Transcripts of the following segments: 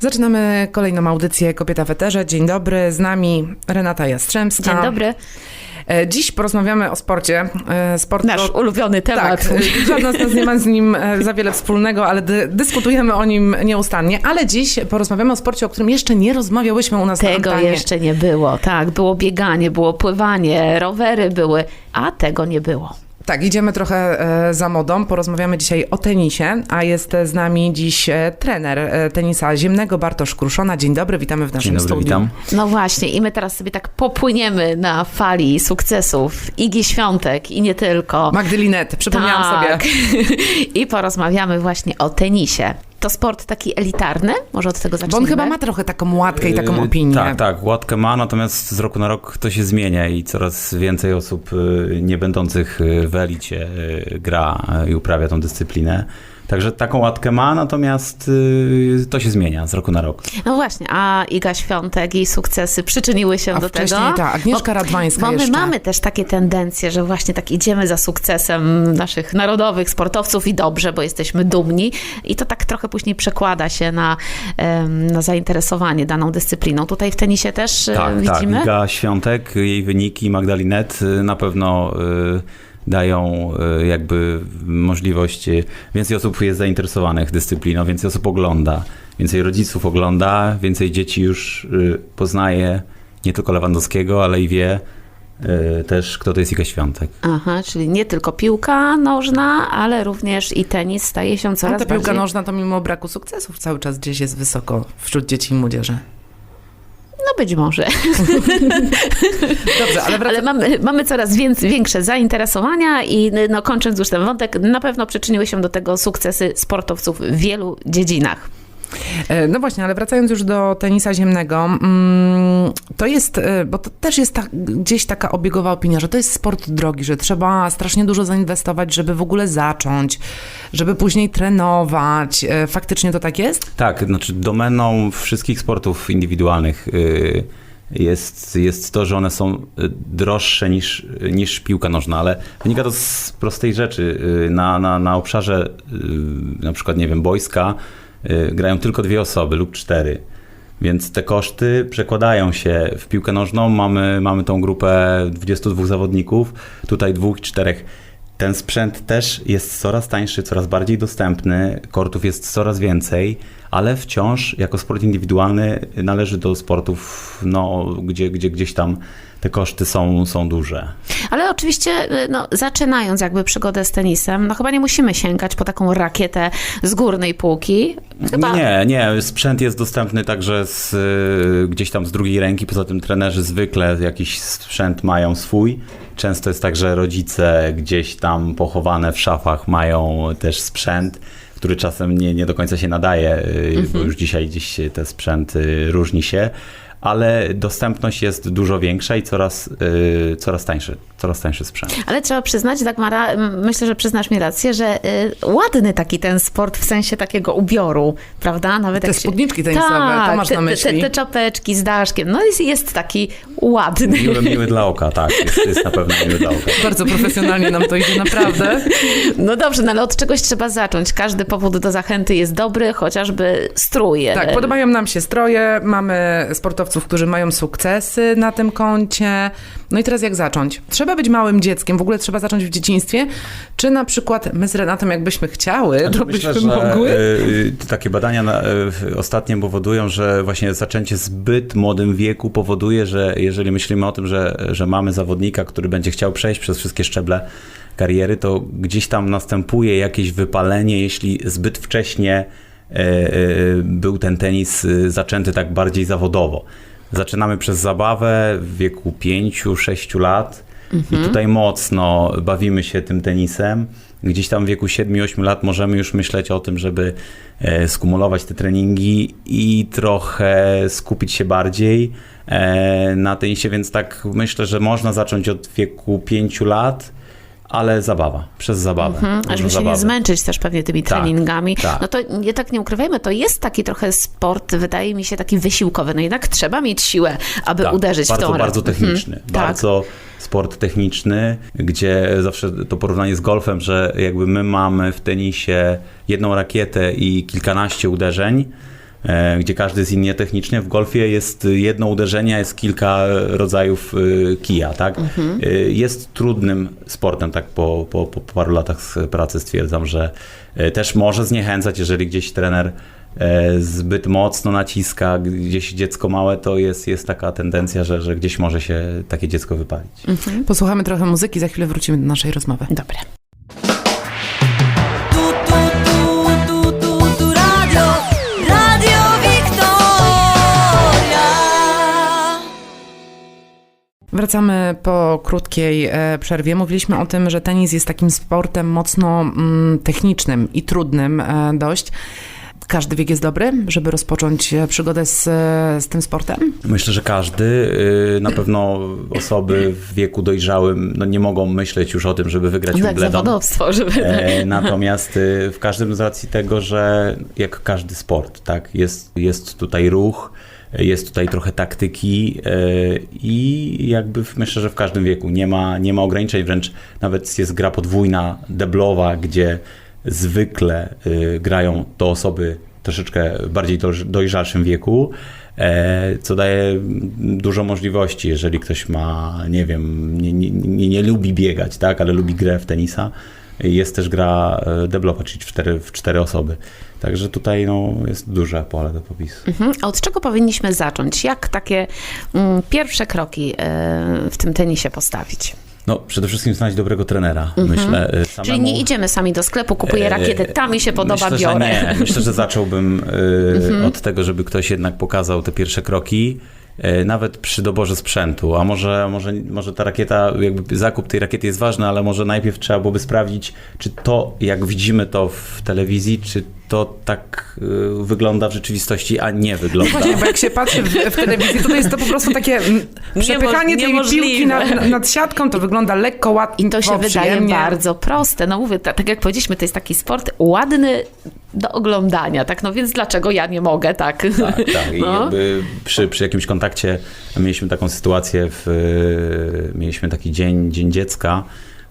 Zaczynamy kolejną audycję Kobieta w Eterze. Dzień dobry, z nami Renata Jastrzębska. Dzień dobry. E, Dziś porozmawiamy o sporcie. E, Sport Nasz to- ulubiony temat. Tak, e, żadna z nas nie ma z nim za wiele wspólnego, ale dy, dyskutujemy o nim nieustannie. Ale dziś porozmawiamy o sporcie, o którym jeszcze nie rozmawiałyśmy u nas na Tego antenie. jeszcze nie było. Tak, było bieganie, było pływanie, rowery były, a tego nie było. Tak, idziemy trochę e, za modą. Porozmawiamy dzisiaj o tenisie, a jest z nami dziś e, trener e, tenisa ziemnego Bartosz Kruszona. Dzień dobry, witamy w naszym Dzień dobry, studiu. witam. No właśnie, i my teraz sobie tak popłyniemy na fali sukcesów Igi Świątek i nie tylko. Magdylinet, przypomniałam tak. sobie. I porozmawiamy właśnie o tenisie. To sport taki elitarny? Może od tego Bo zacznijmy? on chyba ma trochę taką łatkę i taką Yy, opinię. Tak, tak, łatkę ma, natomiast z roku na rok to się zmienia i coraz więcej osób y, nie będących y, w elicie y, gra y, i uprawia tą dyscyplinę. Także taką łatkę ma, natomiast y, to się zmienia z roku na rok. No właśnie, a Iga Świątek i sukcesy przyczyniły się A do wcześniej tego. tak, Agnieszka Radwańska Bo my jeszcze. mamy też takie tendencje, że właśnie tak idziemy za sukcesem naszych narodowych sportowców i dobrze, bo jesteśmy dumni i to tak trochę później przekłada się na, na zainteresowanie daną dyscypliną. Tutaj w tenisie też e, Tak, widzimy. tak. Iga Świątek, jej wyniki, Magdalinet y, na pewno y, dają y, jakby możliwość, więcej osób jest zainteresowanych dyscypliną, więcej osób ogląda, więcej rodziców ogląda, więcej dzieci już y, poznaje nie tylko Lewandowskiego, ale i wie y, też, kto to jest Iga Świątek. Aha, czyli nie tylko piłka nożna, ale również i tenis staje się No, coraz ta piłka bardziej... nożna to mimo braku sukcesów cały czas gdzieś jest wysoko wśród dzieci i młodzieży. Być może. Dobrze, ale. Ale mamy, mamy coraz więcej, większe zainteresowania i no, kończąc już ten wątek, na pewno przyczyniły się do tego sukcesy sportowców w wielu dziedzinach. E, No właśnie, ale wracając już do tenisa ziemnego, mm, to jest, e, bo to też jest ta, gdzieś taka obiegowa opinia, że to jest sport drogi, że trzeba strasznie dużo zainwestować, żeby w ogóle zacząć, żeby później trenować. E, Faktycznie to tak jest? Tak, znaczy domeną wszystkich sportów indywidualnych jest, jest to, że one są droższe niż, niż piłka nożna, ale wynika to z prostej rzeczy. Na, na, na obszarze na przykład, nie wiem, boiska grają tylko dwie osoby lub cztery. Więc te koszty przekładają się w piłkę nożną. Mamy, mamy tą grupę 22 zawodników, tutaj dwóch, czterech. Ten sprzęt też jest coraz tańszy, coraz bardziej dostępny, kortów jest coraz więcej, ale wciąż jako sport indywidualny należy do sportów, no, gdzie, gdzie gdzieś tam te koszty są, są duże. Ale oczywiście, y, no, zaczynając jakby przygodę z tenisem, no chyba nie musimy sięgać po taką rakietę z górnej półki. Chyba... Nie, nie, sprzęt jest dostępny także z, y, gdzieś tam z drugiej ręki, poza tym trenerzy zwykle jakiś sprzęt mają swój. Często jest tak, że rodzice gdzieś tam pochowane w szafach mają też sprzęt, który czasem nie, nie do końca się nadaje, y, bo już dzisiaj gdzieś te sprzęt y, różni się. Ale dostępność jest dużo większa i coraz, y, coraz tańszy, coraz tańszy sprzęt. Ale trzeba przyznać, Dagmara, myślę, że przyznasz mi rację, że y, ładny taki ten sport w sensie takiego ubioru, prawda? Nawet Te się- spódniczki tenisowe, tak, to masz te, na te- myśli. Te, te czapeczki z daszkiem, no jest, jest taki ładny. Miły, miły dla oka, tak, jest, jest na pewno miły dla oka. Bardzo profesjonalnie nam to idzie, naprawdę. No dobrze, no ale od czegoś trzeba zacząć. Każdy powód do zachęty jest dobry, chociażby strój. Tak, podobają nam się stroje, mamy sportowców, którzy mają sukcesy na tym koncie. No i teraz jak zacząć? Trzeba być małym dzieckiem, w ogóle trzeba zacząć w dzieciństwie, czy na przykład my z Renatą jakbyśmy chciały, Znaczy, to byśmy myślę, że mogły? y, takie badania na, y, ostatnie powodują, że właśnie zaczęcie zbyt młodym wieku powoduje, że jeżeli myślimy o tym, że, że mamy zawodnika, który będzie chciał przejść przez wszystkie szczeble kariery, to gdzieś tam następuje jakieś wypalenie, jeśli zbyt wcześnie był ten tenis y, zaczęty tak bardziej zawodowo. Zaczynamy przez zabawę w wieku 5-6 lat i tutaj mocno bawimy się tym tenisem. Gdzieś tam w wieku 7-8 lat możemy już myśleć o tym, żeby e, skumulować te treningi i trochę skupić się bardziej e, na tenisie, więc tak myślę, że można zacząć od wieku 5 lat, ale zabawa, przez zabawę. Mhm, Dużo żeby się nie zmęczyć też pewnie tymi Tak, treningami. tak. No to nie tak nie ukrywajmy, to jest taki trochę sport, wydaje mi się, taki wysiłkowy. No jednak trzeba mieć siłę, aby Tak, uderzyć bardzo, w tą Bardzo Mhm, techniczny, tak. bardzo sport techniczny, gdzie zawsze to porównanie z golfem, że jakby my mamy w tenisie jedną rakietę i kilkanaście uderzeń, gdzie każdy jest innie technicznie. W golfie jest jedno uderzenie, jest kilka rodzajów e, kija, tak? E, Jest trudnym sportem, tak po, po, po paru latach pracy stwierdzam, że e, też może zniechęcać, jeżeli gdzieś trener e, zbyt mocno naciska, gdzieś dziecko małe, to jest, jest taka tendencja, że, że gdzieś może się takie dziecko wypalić. Posłuchamy trochę muzyki, za chwilę wrócimy do naszej rozmowy. Dobre. Wracamy po krótkiej e, przerwie. Mówiliśmy o tym, że tenis jest takim sportem mocno mm, technicznym i trudnym e, dość. Każdy wiek jest dobry, żeby rozpocząć e, przygodę z, z tym sportem? Myślę, że każdy, y, na pewno osoby w wieku dojrzałym no nie mogą myśleć już o tym, żeby wygrać Tak, Wimbledon. zawodowstwo, żeby... Natomiast y, w każdym z racji tego, że jak każdy sport, tak, jest, jest tutaj ruch, jest tutaj trochę taktyki y, i jakby myślę, że w każdym wieku. Nie ma, nie ma ograniczeń, wręcz nawet jest gra podwójna, deblowa, gdzie zwykle y, grają to osoby troszeczkę bardziej doj- dojrzalszym wieku, e, co daje dużo możliwości, jeżeli ktoś ma, nie wiem, nie, nie, nie, nie lubi biegać, tak, ale lubi grę w tenisa, jest też gra e, deblowa, czyli w cztery, w cztery osoby. Także tutaj no, jest duże pole do popisu. Mhm. A od czego powinniśmy zacząć? Jak takie mm, pierwsze kroki e, w tym tenisie postawić? No, przede wszystkim znaleźć dobrego trenera, myślę. e, Samemu. Czyli nie idziemy sami do sklepu, kupuję rakietę, ta mi się podoba, myślę, biorę. Że nie. Myślę, że zacząłbym e, od tego, żeby ktoś jednak pokazał te pierwsze kroki, nawet przy doborze sprzętu. A może, może, może ta rakieta, jakby zakup tej rakiety jest ważny, ale może najpierw trzeba byłoby sprawdzić, czy to, jak widzimy to w telewizji, czy to tak e, wygląda w rzeczywistości, a nie wygląda. Właśnie, bo jak się patrzy w, w telewizji, to, jest to po prostu takie mm, przepychanie tej niemożliwe. piłki nad, nad- nad siatką, to wygląda lekko, łatwo, I to się wydaje przyjemnie. bardzo proste. No mówię, ta, tak jak powiedzieliśmy, to jest taki sport ładny do oglądania, tak? No więc dlaczego ja nie mogę, tak? Tak, tak. I No. jakby przy, przy jakimś kontakcie mieliśmy taką sytuację, w, mieliśmy taki dzień, dzień dziecka,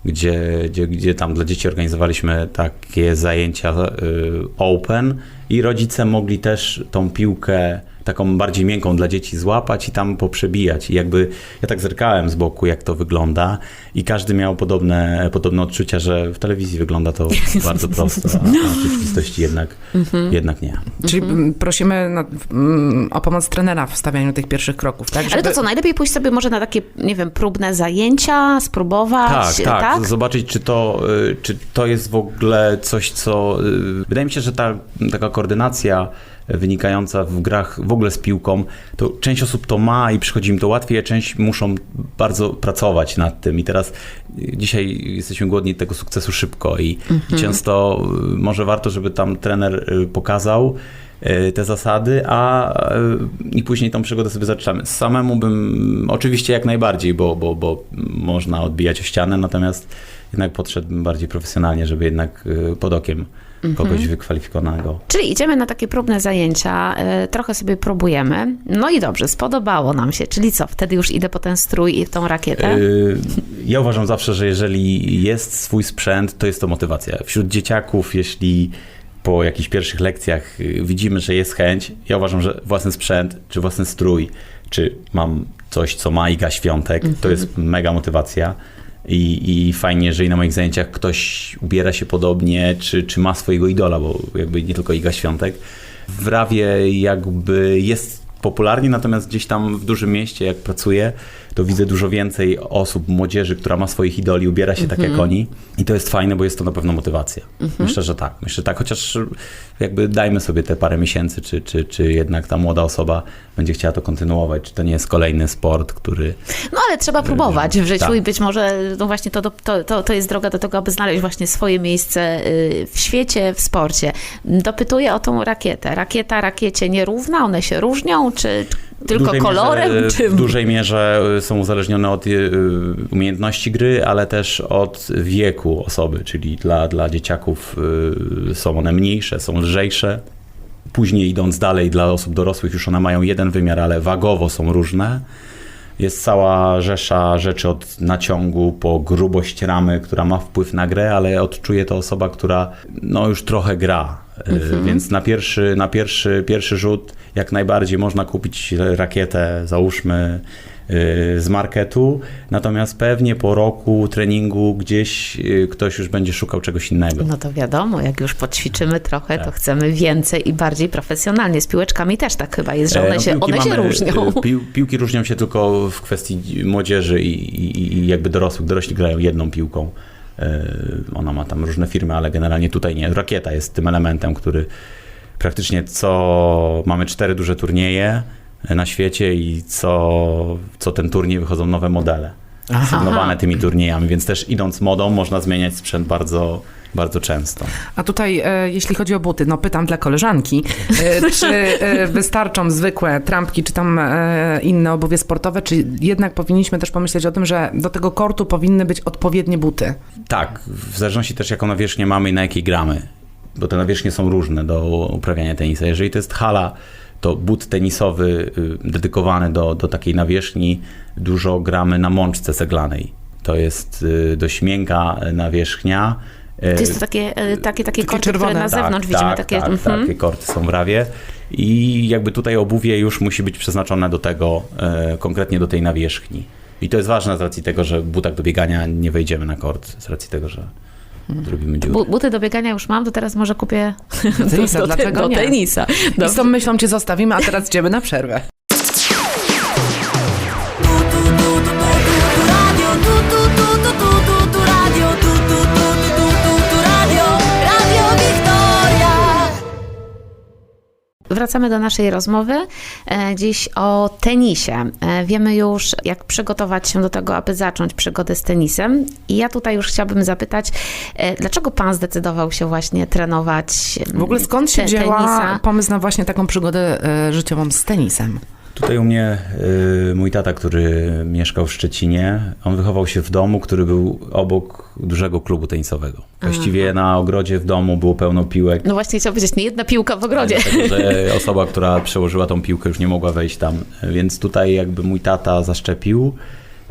gdzie, gdzie, gdzie tam dla dzieci organizowaliśmy takie zajęcia y, open i rodzice mogli też tą piłkę taką bardziej miękką dla dzieci złapać i tam poprzebijać. I jakby ja tak zerkałem z boku, jak to wygląda i każdy miał podobne, podobne odczucia, że w telewizji wygląda to bardzo prosto, a, a w rzeczywistości jednak, jednak nie. Czyli mm, prosimy na, mm, o pomoc trenera w stawianiu tych pierwszych kroków, tak? Ale Żeby- to co, najlepiej pójść sobie może na takie, nie wiem, próbne zajęcia, spróbować, Tak, tak, Zobaczyć, czy to, y, czy to jest w ogóle coś, co. y, Wydaje mi się, że ta taka koordynacja wynikająca w grach w ogóle z piłką, to część osób to ma i przychodzi im to łatwiej, a część muszą bardzo pracować nad tym. I teraz y, dzisiaj jesteśmy głodni tego sukcesu szybko i, i często y, może warto, żeby tam trener y, pokazał te zasady, a i później tą przygodę sobie zaczynamy. Samemu bym oczywiście jak najbardziej, bo, bo, bo można odbijać o ścianę, natomiast jednak podszedłbym bardziej profesjonalnie, żeby jednak pod okiem kogoś wykwalifikowanego. Czyli idziemy na takie próbne zajęcia, y, trochę sobie próbujemy. No i dobrze, spodobało nam się. Czyli co, wtedy już idę po ten strój i tą rakietę? Y, Ja uważam zawsze, że jeżeli jest swój sprzęt, to jest to motywacja. Wśród dzieciaków, jeśli po jakichś pierwszych lekcjach y, widzimy, że jest chęć, ja uważam, że własny sprzęt, czy własny strój, czy mam coś, co ma Iga Świątek, to jest mega motywacja. I, I fajnie, jeżeli na moich zajęciach ktoś ubiera się podobnie, czy, czy ma swojego idola, bo jakby nie tylko Iga Świątek. W Rawie jakby jest popularnie, natomiast gdzieś tam w dużym mieście, jak pracuję, to widzę dużo więcej osób, młodzieży, która ma swoich idoli, ubiera się tak jak oni. I to jest fajne, bo jest to na pewno motywacja. Myślę, że tak. Myślę, że tak, chociaż jakby dajmy sobie te parę miesięcy, czy, czy, czy jednak ta młoda osoba będzie chciała to kontynuować, czy to nie jest kolejny sport, który No ale trzeba próbować w życiu Tak. i być może no właśnie to, to, to, to jest droga do tego, aby znaleźć właśnie swoje miejsce y, w świecie, w sporcie. Dopytuję o tą rakietę. Rakieta rakiecie nierówna, one się różnią, czy tylko kolorem? Mierze, czy... W dużej mierze y, są uzależnione od y, umiejętności gry, ale też od wieku osoby, czyli dla, dla dzieciaków y, są one mniejsze, są lżejsze. Później idąc dalej, dla osób dorosłych już one mają jeden wymiar, ale wagowo są różne. Jest cała rzesza rzeczy od naciągu po grubość ramy, która ma wpływ na grę, ale odczuje to osoba, która no, już trochę gra Y, Więc na pierwszy, na pierwszy, pierwszy rzut jak najbardziej można kupić rakietę, załóżmy, y, z marketu, natomiast pewnie po roku treningu gdzieś y, ktoś już będzie szukał czegoś innego. No to wiadomo, jak już poćwiczymy trochę, to Tak. chcemy więcej i bardziej profesjonalnie. Z piłeczkami też tak chyba jest, że E, one no, się, one się mamy, różnią. y, Pił, piłki różnią się tylko w kwestii młodzieży i, i, i jakby dorosłych. Dorośli grają jedną piłką. Y, Ona ma tam różne firmy, ale generalnie tutaj nie. Rakieta jest tym elementem, który praktycznie co... Mamy cztery duże turnieje na świecie i co, co ten turniej wychodzą nowe modele. Sygnowane tymi turniejami, więc też idąc modą można zmieniać sprzęt bardzo, bardzo często. A tutaj, e, jeśli chodzi o buty, no pytam dla koleżanki, e, czy e, wystarczą zwykłe trampki, czy tam e, inne obuwie sportowe, czy jednak powinniśmy też pomyśleć o tym, że do tego kortu powinny być odpowiednie buty? Tak, w zależności też jaką nawierzchnię mamy i na jakiej gramy, bo te nawierzchnie są różne do uprawiania tenisa. Jeżeli to jest hala, to but tenisowy y, dedykowany do, do takiej nawierzchni, dużo gramy na mączce ceglanej. To jest y, dość miękka nawierzchnia. Y, To jest to takie, e, takie, takie korty, czerwone. które na Tak, zewnątrz widzimy. tak, takie, tak, mhm. takie korty są w rawie. I jakby tutaj obuwie już musi być przeznaczone do tego, e, konkretnie do tej nawierzchni. I to jest ważne z racji tego, że w butach do biegania nie wejdziemy na kort, z racji tego, że zrobimy dziurę. Bu- Buty do biegania już mam, to teraz może kupię Do tenisa, do, dlaczego do nie? tenisa. I z tą myślą cię zostawimy, a teraz idziemy na przerwę. Wracamy do naszej rozmowy. E, Dziś o tenisie. E, Wiemy już, jak przygotować się do tego, aby zacząć przygodę z tenisem. I ja tutaj już chciałabym zapytać, e, dlaczego pan zdecydował się właśnie trenować W ogóle skąd się te- wzięła pomysł na właśnie taką przygodę życiową z tenisem? Tutaj u mnie y, mój tata, który mieszkał w Szczecinie, on wychował się w domu, który był obok dużego klubu tenisowego. Właściwie na ogrodzie w domu było pełno piłek. No właśnie chciałam powiedzieć, nie jedna piłka w ogrodzie. Dlatego, że osoba, która przełożyła tą piłkę już nie mogła wejść tam. Więc tutaj jakby mój tata zaszczepił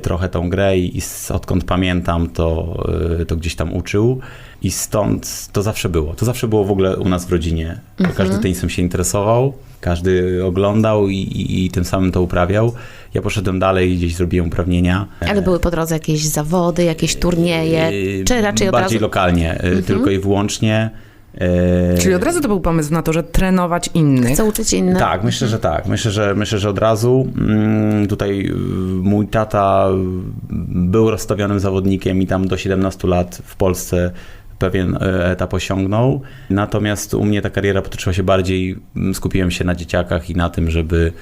trochę tą grę i odkąd pamiętam to, y, to gdzieś tam uczył i stąd to zawsze było. To zawsze było w ogóle u nas w rodzinie. Każdy tenisem się interesował, każdy oglądał i, i, i tym samym to uprawiał. Ja poszedłem dalej, gdzieś zrobiłem uprawnienia. Ale były po drodze jakieś zawody, jakieś turnieje, Yy, czy raczej od Bardziej razu... lokalnie, y, tylko i wyłącznie. Y, Czyli od razu to był pomysł na to, że trenować innych. Chcę uczyć innych. Tak, myślę, że tak. Myślę, że myślę, że od razu mm, tutaj y, mój tata był rozstawionym zawodnikiem i tam do 17 lat w Polsce pewien y, etap osiągnął. Natomiast u mnie ta kariera potoczyła się bardziej, skupiłem się na dzieciakach i na tym, żeby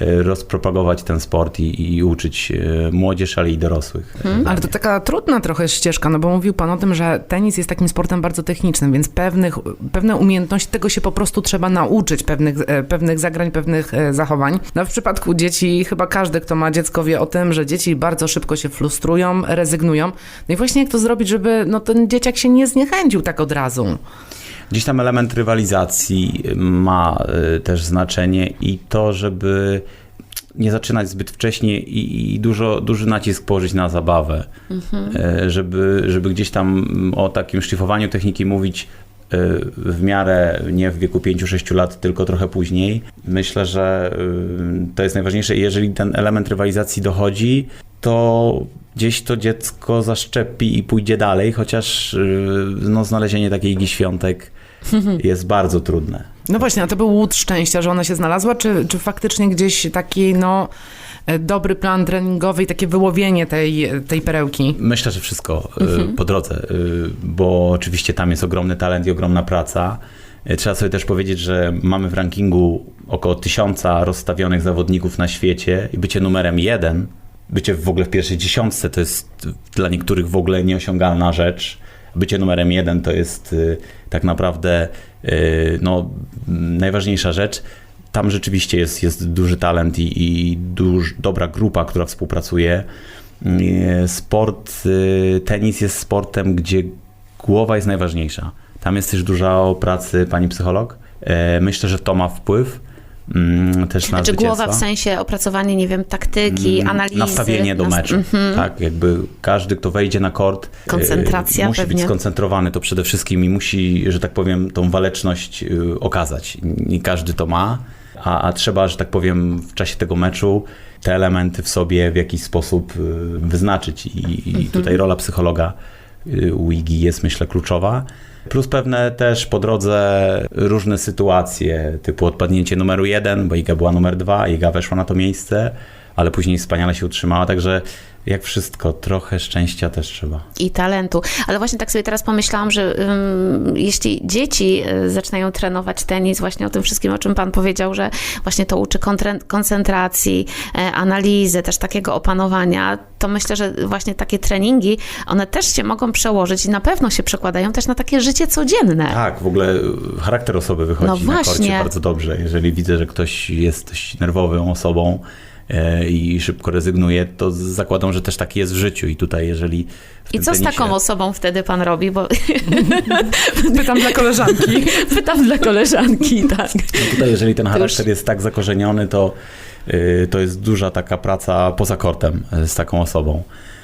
rozpropagować ten sport i, i uczyć y, młodzież, ale i dorosłych. Ale to taka trudna trochę ścieżka, no bo mówił pan o tym, że tenis jest takim sportem bardzo technicznym, więc pewnych, pewne umiejętności, tego się po prostu trzeba nauczyć, pewnych, e, pewnych zagrań, pewnych e, zachowań. No w przypadku dzieci, chyba każdy, kto ma dziecko wie o tym, że dzieci bardzo szybko się frustrują, rezygnują. No i właśnie jak to zrobić, żeby no, ten dzieciak się nie zniechęcił tak od razu? Gdzieś tam element rywalizacji ma y, też znaczenie i to, żeby nie zaczynać zbyt wcześnie i, i dużo, duży nacisk położyć na zabawę, Y, żeby, żeby gdzieś tam mm, o takim szlifowaniu techniki mówić y, w miarę nie w wieku 5-6 lat, tylko trochę później. Myślę, że y, to jest najważniejsze. I Jeżeli ten element rywalizacji dochodzi, to gdzieś to dziecko zaszczepi i pójdzie dalej, chociaż y, no, znalezienie takiej Igi Świątek jest bardzo trudne. No właśnie, a to był łód szczęścia, że ona się znalazła, czy, czy faktycznie gdzieś taki, no, e, dobry plan treningowy i takie wyłowienie tej, tej perełki? Myślę, że wszystko y, po drodze, y, bo oczywiście tam jest ogromny talent i ogromna praca. Trzeba sobie też powiedzieć, że mamy w rankingu około tysiąca rozstawionych zawodników na świecie i bycie numerem jeden, bycie w ogóle w pierwszej dziesiątce to jest dla niektórych w ogóle nieosiągalna rzecz. Bycie numerem jeden to jest y, tak naprawdę y, no, najważniejsza rzecz. Tam rzeczywiście jest, jest duży talent i, i duż, dobra grupa, która współpracuje. Y, Sport, tenis jest sportem, gdzie głowa jest najważniejsza. Tam jest też dużo pracy pani psycholog. Myślę, że to ma wpływ, mm, też na Znaczy głowa w sensie opracowanie, nie wiem, taktyki, Mm, analizy. Nastawienie do meczu. Mhm. Tak, jakby każdy, kto wejdzie na kort, e, Koncentracja musi być pewnie. skoncentrowany to przede wszystkim i musi, że tak powiem, tą waleczność y, okazać. Nie każdy to ma, a, a trzeba, że tak powiem, w czasie tego meczu te elementy w sobie w jakiś sposób y, wyznaczyć. I, i tutaj rola psychologa y, u Igi jest, myślę, kluczowa. Plus pewne też po drodze różne sytuacje, typu odpadnięcie numeru jeden, bo Iga była numer dwa, Iga weszła na to miejsce, ale później wspaniale się utrzymała, także jak wszystko, trochę szczęścia też trzeba. i talentu. Ale właśnie tak sobie teraz pomyślałam, że ym, jeśli dzieci y, zaczynają trenować tenis, właśnie o tym wszystkim, o czym Pan powiedział, że właśnie to uczy koncentracji, e, analizy, też takiego opanowania, to myślę, że właśnie takie treningi, one też się mogą przełożyć i na pewno się przekładają też na takie życie codzienne. Tak, w ogóle charakter osoby wychodzi No na korcie bardzo dobrze. Jeżeli widzę, że ktoś jest dość nerwową osobą i szybko rezygnuje, to zakładam, że też taki jest w życiu i tutaj jeżeli I co z taką osobą wtedy Pan robi? Bo Pytam dla koleżanki. pytam dla koleżanki, tak. No tutaj, jeżeli ten charakter jest tak zakorzeniony, to, y, to jest duża taka praca poza kortem y, z taką osobą.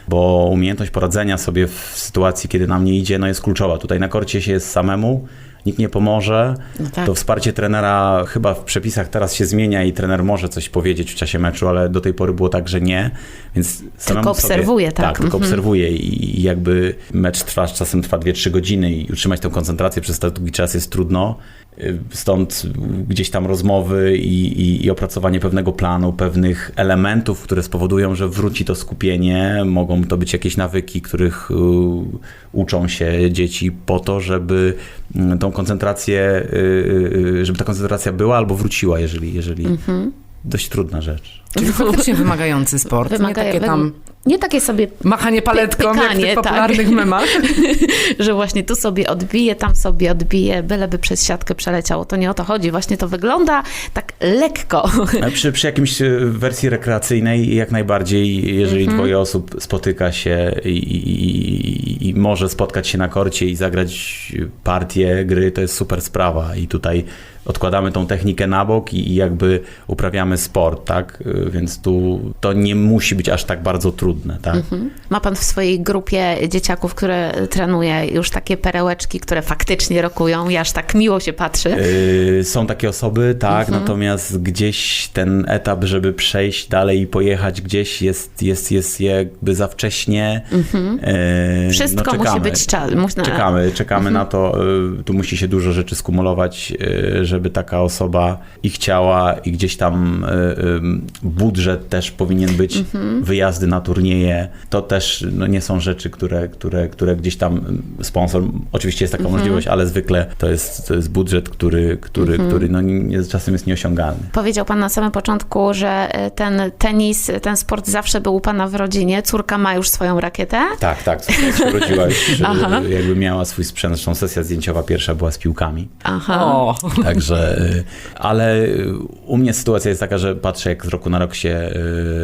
Bo umiejętność poradzenia sobie w sytuacji, kiedy nam nie idzie, no jest kluczowa. Tutaj na korcie się jest samemu, nikt nie pomoże. No tak. To wsparcie trenera chyba w przepisach teraz się zmienia i trener może coś powiedzieć w czasie meczu, ale do tej pory było tak, że nie. Więc samemu obserwuje, sobie, tak. Tak, tylko Mhm. obserwuje i, jakby mecz trwa, czasem trwa 2-3 godziny i utrzymać tę koncentrację przez tak długi czas jest trudno. Y, Stąd gdzieś tam rozmowy i, i, i opracowanie pewnego planu, pewnych elementów, które spowodują, że wróci to skupienie. Mogą to być jakieś nawyki, których y, uczą się dzieci po to, żeby tą koncentrację, y, y, żeby ta koncentracja była albo wróciła, jeżeli, jeżeli Mhm. Dość trudna rzecz. Czyli faktycznie wymagający sport. Wymaga- nie takie tam Nie takie sobie machanie paletką, jak w Pykanie, tych tak. popularnych memach. że właśnie tu sobie odbije, tam sobie odbije, byleby przez siatkę przeleciało. To nie o to chodzi. Właśnie to wygląda tak lekko. Przy, przy jakimś e, wersji rekreacyjnej jak najbardziej, jeżeli Mhm. dwoje osób spotyka się i, i, i, i może spotkać się na korcie i zagrać partię gry, to jest super sprawa i tutaj odkładamy tą technikę na bok i, i jakby uprawiamy sport, tak? E, Więc tu to nie musi być aż tak bardzo trudne, tak? Mhm. Ma pan w swojej grupie dzieciaków, które trenuje już takie perełeczki, które faktycznie rokują i aż tak miło się patrzy. Yy, Są takie osoby, tak, Mhm. natomiast gdzieś ten etap, żeby przejść dalej i pojechać gdzieś jest, jest, jest jakby za wcześnie. Yy, Mhm. Wszystko no, musi być czas. Musi, Czekamy, czekamy Mhm. na to, y, tu musi się dużo rzeczy skumulować, y, żeby taka osoba i chciała i gdzieś tam y, y, budżet też powinien być, Mhm. wyjazdy na turnieje, to też no, nie są rzeczy, które, które, które gdzieś tam sponsor, oczywiście jest taka Mhm. możliwość, ale zwykle to jest, to jest budżet, który, który, Mhm. który no, nie, czasem jest nieosiągalny. Powiedział pan na samym początku, że e, ten tenis, ten sport zawsze był u pana w rodzinie. Córka ma już swoją rakietę. Tak, tak, córka się urodziła już, jakby miała swój sprzęt, zresztą sesja zdjęciowa pierwsza była z piłkami. Aha. O, Także, y, ale u mnie sytuacja jest taka, że patrzę jak z roku na rok się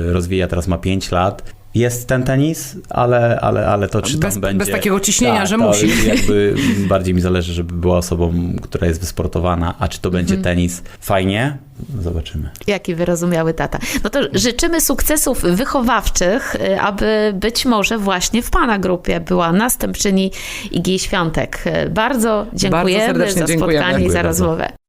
y, rozwija, teraz ma 5 lat. Jest ten tenis, ale, ale, ale to czy Bez- tam będzie... bez takiego ciśnienia, Tak, że musi. Jakby bardziej mi zależy, żeby była osobą, która jest wysportowana, a czy to będzie Mhm. tenis, fajnie, zobaczymy. Jaki wyrozumiały tata. No to życzymy sukcesów wychowawczych, y, aby być może właśnie w pana grupie była następczyni Igi Świątek. Bardzo dziękujemy serdecznie za dziękujemy. spotkanie i za bardzo. rozmowę.